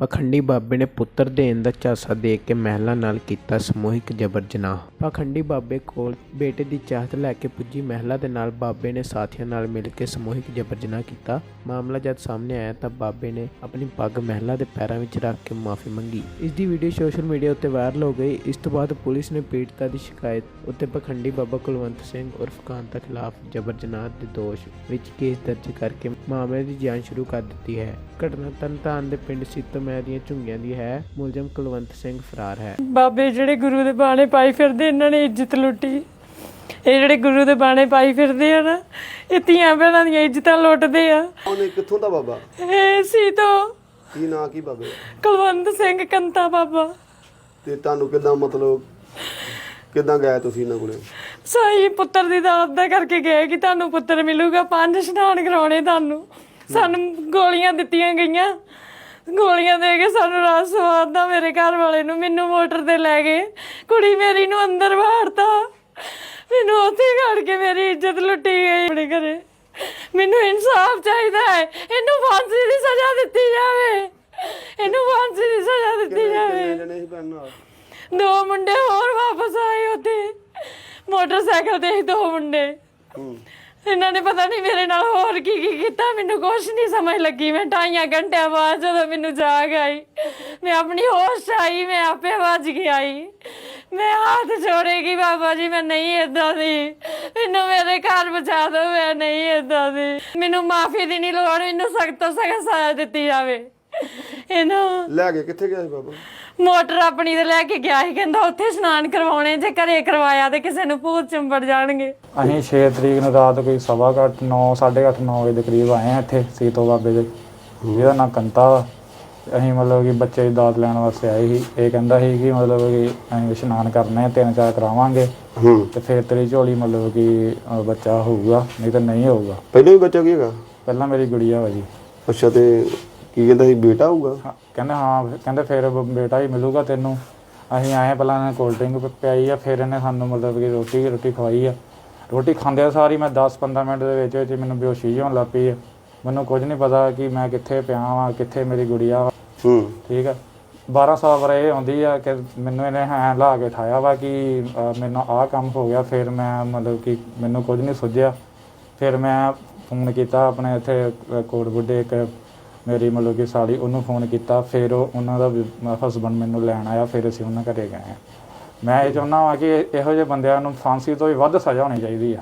ਪਖੰਡੀ ਬਾਬੇ ਨੇ ਪੁੱਤਰ ਦੇਣ ਦਾ ਝਾਂਸਾ ਦੇ ਕੇ ਮਹਿਲਾ ਨਾਲ ਕੀਤਾ ਸਮੂਹਿਕ ਜਬਰ ਜਨਾਹ। ਪਖੰਡੀ ਬਾਬੇ ਕੋਲ ਬੇਟੇ ਦੀ ਚਾਹਤ ਲੈ ਕੇ ਪੁੱਜੀ ਮਹਿਲਾ ਦੇ ਨਾਲ ਬਾਬੇ ਨੇ ਸਾਥੀਆਂ ਨਾਲ ਮਿਲ ਕੇ ਸਮੂਹਿਕ ਜਬਰ ਜਨਾਹ ਕੀਤਾ। ਮਾਮਲਾ ਜਦ ਸਾਹਮਣੇ ਆਇਆ ਤਾਂ ਬਾਬੇ ਨੇ ਆਪਣੀ ਪੱਗ ਮਹਿਲਾ ਦੇ ਪੈਰਾਂ ਵਿੱਚ ਰੱਖ ਕੇ ਮਾਫੀ ਮੰਗੀ। ਇਸ ਦੀ ਵੀਡੀਓ ਸੋਸ਼ਲ ਮੀਡੀਆ ਉੱਤੇ ਵਾਇਰਲ ਹੋ ਗਈ। ਇਸ ਤੋਂ ਬਾਅਦ ਪੁਲਿਸ ਨੇ ਪੀੜਤਾ ਦੀ ਸ਼ਿਕਾਇਤ ਉੱਤੇ ਪਖੰਡੀ ਬਾਬਾ ਕੁਲਵੰਤ ਸਿੰਘ ਉਰਫ ਕਾਂਤਾ ਖਿਲਾਫ ਜਬਰ ਜਨਾਹ ਦੇ ਦੋਸ਼ ਵਿੱਚ ਕੇਸ ਦਰਜ ਕਰਕੇ ਮਾਮਲੇ ਦੀ ਜਾਂਚ ਸ਼ੁਰੂ ਕਰ ਦਿੱਤੀ ਹੈ। ਘਟਨਾ ਤਰਨਤਾਰਨ ਦੇ ਪਿੰਡ ਸਿੱਤਮੈ ਦੀਆਂ ਝੁੰਗੀਆਂ ਦੀ ਹੈ। ਮੁਲਜ਼ਮ ਕੁਲਵੰਤ ਸਿੰਘ ਫਰਾਰ ਹੈ। ਬਾਬੇ ਜਿਹੜੇ ਗੁਰੂ ਦੇ ਬਾਣੇ ਪਾਈ ਫਿਰਦੇ ਇਹਨਾਂ ਨੇ ਇੱਜ਼ਤ ਲੁੱਟੀ। ਇਹ ਜਿਹੜੇ ਗੁਰੂ ਦੇ ਬਾਣੇ ਪਾਈ ਫਿਰਦੇ ਆ ਨਾ ਇਹ ਧੀਆਂ ਭੈਣਾਂ ਦੀਆਂ ਇੱਜ਼ਤਾਂ ਲੁੱਟਦੇ ਆ। ਉਹਨੇ ਕਿੱਥੋਂ ਦਾ ਬਾਬਾ? ਇਹ ਸੀ ਤੋਂ ਕੀ ਨਾਂ ਕੀ ਬਾਬੇ ਕੁਲਵੰਤ ਸਿੰਘ ਕੰਤਾ ਬਾਬਾ। ਤੇ ਤੁਹਾਨੂੰ ਕਿਦਾਂ ਮਤਲਬ ਕਿਦਾਂ ਗਏ ਤੁਸੀਂ ਇਹਨਾਂ ਕੋਲੇ? ਸਾਈ ਪੁੱਤਰ ਦੀ ਦਾਤ ਦਾ ਕਰਕੇ ਗਏ ਕਿ ਤੁਹਾਨੂੰ ਪੁੱਤਰ ਮਿਲੂਗਾ ਪੰਜ ਇਸ਼ਨਾਨ ਕਰਾਉਣੇ ਤੁਹਾਨੂੰ। ਸਾਨੂੰ ਗੋਲੀਆਂ ਦਿੱਤੀਆਂ ਗਈਆਂ। ਗੋਲੀਆਂ ਦੇ ਕੇ ਸਾਨੂੰ ਰਾਤ ਸਵਾਦ ਮੇਰੇ ਘਰ ਵਾਲੇ ਨੂੰ ਮੈਨੂੰ ਮੋਟਰ ਤੇ ਲੈ ਗਏ। ਕੁੜੀ ਮੇਰੀ ਨੂੰ ਅੰਦਰ ਵਾੜਤਾ। ਮੈਨੂੰ ਉੱਥੇ ਘੜ ਕੇ ਮੇਰੀ ਇੱਜ਼ਤ ਲੁੱਟੀ ਗਈ ਆਪਣੇ ਘਰੇ। ਮੈਨੂੰ ਇਨਸਾਫ ਚਾਹੀਦਾ ਹੈ। ਇਹਨੂੰ ਫਾਂਸੀ ਦੀ ਸਜ਼ਾ ਦਿੱਤੀ ਜਾਵੇ। ਇਹਨੂੰ ਫਾਂਸੀ ਦੀ ਸਜ਼ਾ ਦਿੱਤੀ ਜਾਵੇ। ਦੋ ਮੁੰਡੇ ਹੋਰ ਵਾਪਸ ਆਏ ਉੱਥੇ। ਮੋਟਰਸਾਈਕਲ ਤੇ ਦੋ ਮੁੰਡੇ। ਹੂੰ। ਇਹਨਾਂ ਨੇ ਪਤਾ ਨਹੀਂ ਮੇਰੇ ਨਾਲ ਹੋਰ ਕੀ ਕੀ ਕੀਤਾ, ਮੈਨੂੰ ਕੁਛ ਨਹੀਂ ਸਮਝ ਲੱਗੀ। ਮੈਂ ਢਾਈਆਂ ਘੰਟਿਆਂ ਬਾਅਦ ਜਦੋਂ ਮੈਨੂੰ ਜਾਗ ਆਈ, ਮੈਂ ਆਪਣੀ ਹੋਸ਼ 'ਚ ਆਈ, ਮੈਂ ਆਪੇ ਵੱਜ ਕੇ ਆਈ। ਮੈਂ ਹੱਥ ਜੋੜੇਗੀ ਬਾਬਾ ਜੀ, ਮੈਂ ਨਹੀਂ ਏਦਾਂ ਦੀ। ਮੈਨੂੰ ਮੇਰੇ ਘਰ ਬਚਾ ਦਿਓ, ਮੈਂ ਨਹੀਂ ਏਦਾਂ ਦੀ। ਮੈਨੂੰ ਮਾਫੀ ਦੀ ਨਹੀਂ ਲੋੜ, ਮੈਨੂੰ ਸਖਤ ਤੋਂ ਸਖਤ ਸਜ਼ਾ ਦਿੱਤੀ ਜਾਵੇ। ਇਹਨੂੰ ਲੈ ਕੇ ਕਿੱਥੇ ਗਿਆ ਸੀ ਬਾਬਾ? ਮੋਟਰ ਆਪਣੀ ਤੇ ਲੈ ਕੇ ਗਿਆ ਸੀ ਕਹਿੰਦਾ ਉੱਥੇ ਇਸ਼ਨਾਨ ਕਰਵਾਉਣੇ ਜੇ ਘਰੇ ਕਰਵਾਇਆ ਤੇ ਕਿਸੇ ਨੂੰ ਭੂਤ ਚੰਬੜ ਜਾਣਗੇ। ਅਸੀਂ 6 ਤਰੀਕ ਨੂੰ ਰਾਤ ਕੋਈ ਸਵਾ ਅੱਠ 9 8:30 9 ਵਜੇ ਦੇ ਕਰੀਬ ਆਏ ਹਾਂ ਇੱਥੇ ਸੀਤੋ ਬਾਬੇ ਦੇ। ਜਿਹਦਾ ਨਾਂ ਕੰਤਾ ਵਾ। ਅਸੀਂ ਮਤਲਬ ਕਿ ਬੱਚੇ ਦੀ ਦਾਤ ਲੈਣ ਵਾਸਤੇ ਆਏ ਸੀ। ਇਹ ਕਹਿੰਦਾ ਸੀ ਕਿ ਮਤਲਬ ਕਿ ਅਸੀਂ ਇਸ਼ਨਾਨ ਕਰਨੇ ਆ ਤਿੰਨ ਚਾਰ ਕਰਾਵਾਂਗੇ। ਹੂੰ। ਤੇ ਫਿਰ ਤੇਰੀ ਝੋਲੀ ਮਤਲਬ ਕਿ ਅ, ਬੱਚਾ ਹੋਊਗਾ ਨਹੀਂ ਤਾਂ ਨਹੀਂ ਹੋਊਗਾ। ਪਹਿਲਾਂ ਵੀ ਬੱਚਾ ਕੀ ਹੈਗਾ? ਪਹਿਲਾਂ ਮੇਰੀ ਗੁੜੀਆ ਵਾ ਜੀ। ਅੱਛਾ ਤੇ ਕੀ ਕਹਿੰਦਾ ਸੀ ਬੇਟਾ ਹੋਊਗਾ? ਹਾਂ, ਕਹਿੰਦੇ ਹਾਂ ਕਹਿੰਦੇ ਫਿਰ ਬ- ਬੇਟਾ ਹੀ ਮਿਲੂਗਾ ਤੈਨੂੰ। ਅਸੀਂ ਆਏ ਪਹਿਲਾਂ ਇਹਨੇ ਕੋਲਡ ਡਰਿੰਕ ਪਿਆਈ ਆ ਫਿਰ ਇਹਨੇ ਸਾਨੂੰ ਮਤਲਬ ਕਿ ਰੋਟੀ ਰੋਟੀ ਖਵਾਈ ਆ। ਰੋਟੀ ਖਾਂਦੇ ਸਾਰੀ ਮੈਂ 10-15 ਮਿੰਟ ਦੇ ਵਿੱਚ ਵਿੱਚ ਮੈਨੂੰ ਬੇਹੋਸ਼ੀ ਜਿਹੀ ਹੋਣ ਲੱਗ ਪਈ ਆ। ਮੈਨੂੰ ਕੁਝ ਨਹੀਂ ਪਤਾ ਕਿ ਮੈਂ ਕਿੱਥੇ ਪਿਆ ਵਾਂ ਕਿੱਥੇ ਮੇਰੀ ਗੁੜੀਆ ਵਾ। ਹੂੰ। ਠੀਕ ਆ। 12 ਸਾਲ ਪਰ ਇਹ ਆਉਂਦੀ ਆ ਕਿ ਮੈਨੂੰ ਇਹਨੇ ਹਾਂ ਲਾ ਕੇ ਠਾਇਆ ਵਾ ਕਿ ਅ, ਮੈਨੂੰ ਆਹ ਕੰਮ ਹੋ ਗਿਆ ਫਿਰ ਮੈਂ ਮਤਲਬ ਕਿ ਮੈਨੂੰ ਕੁਝ ਨਹੀਂ ਸੁਝਿਆ। ਫਿਰ ਮੈਂ ਫੋਨ ਕੀਤਾ ਆਪਣੇ ਇੱਥੇ ਅ, ਕੋਟ ਬੁੱਢੇ ਇੱਕ ਮੇਰੀ ਮਤਲਬ ਕਿ ਸਾਲੀ ਉਹਨੂੰ ਫੋਨ ਕੀਤਾ, ਫਿਰ ਉਹ ਉਹਨਾਂ ਦਾ ਹਸਬੰਡ ਮੈਨੂੰ ਲੈਣ ਆਇਆ, ਫਿਰ ਅਸੀਂ ਉਹਨਾਂ ਘਰੇ ਗਏ ਹਾਂ। ਮੈਂ ਇਹ ਚਾਹੁੰਦਾ ਹਾਂ ਕਿ ਇਹੋ ਜਿਹੇ ਬੰਦਿਆਂ ਨੂੰ ਫਾਂਸੀ ਤੋਂ ਵੀ ਵੱਧ ਸਜ਼ਾ ਹੋਣੀ ਚਾਹੀਦੀ ਆ।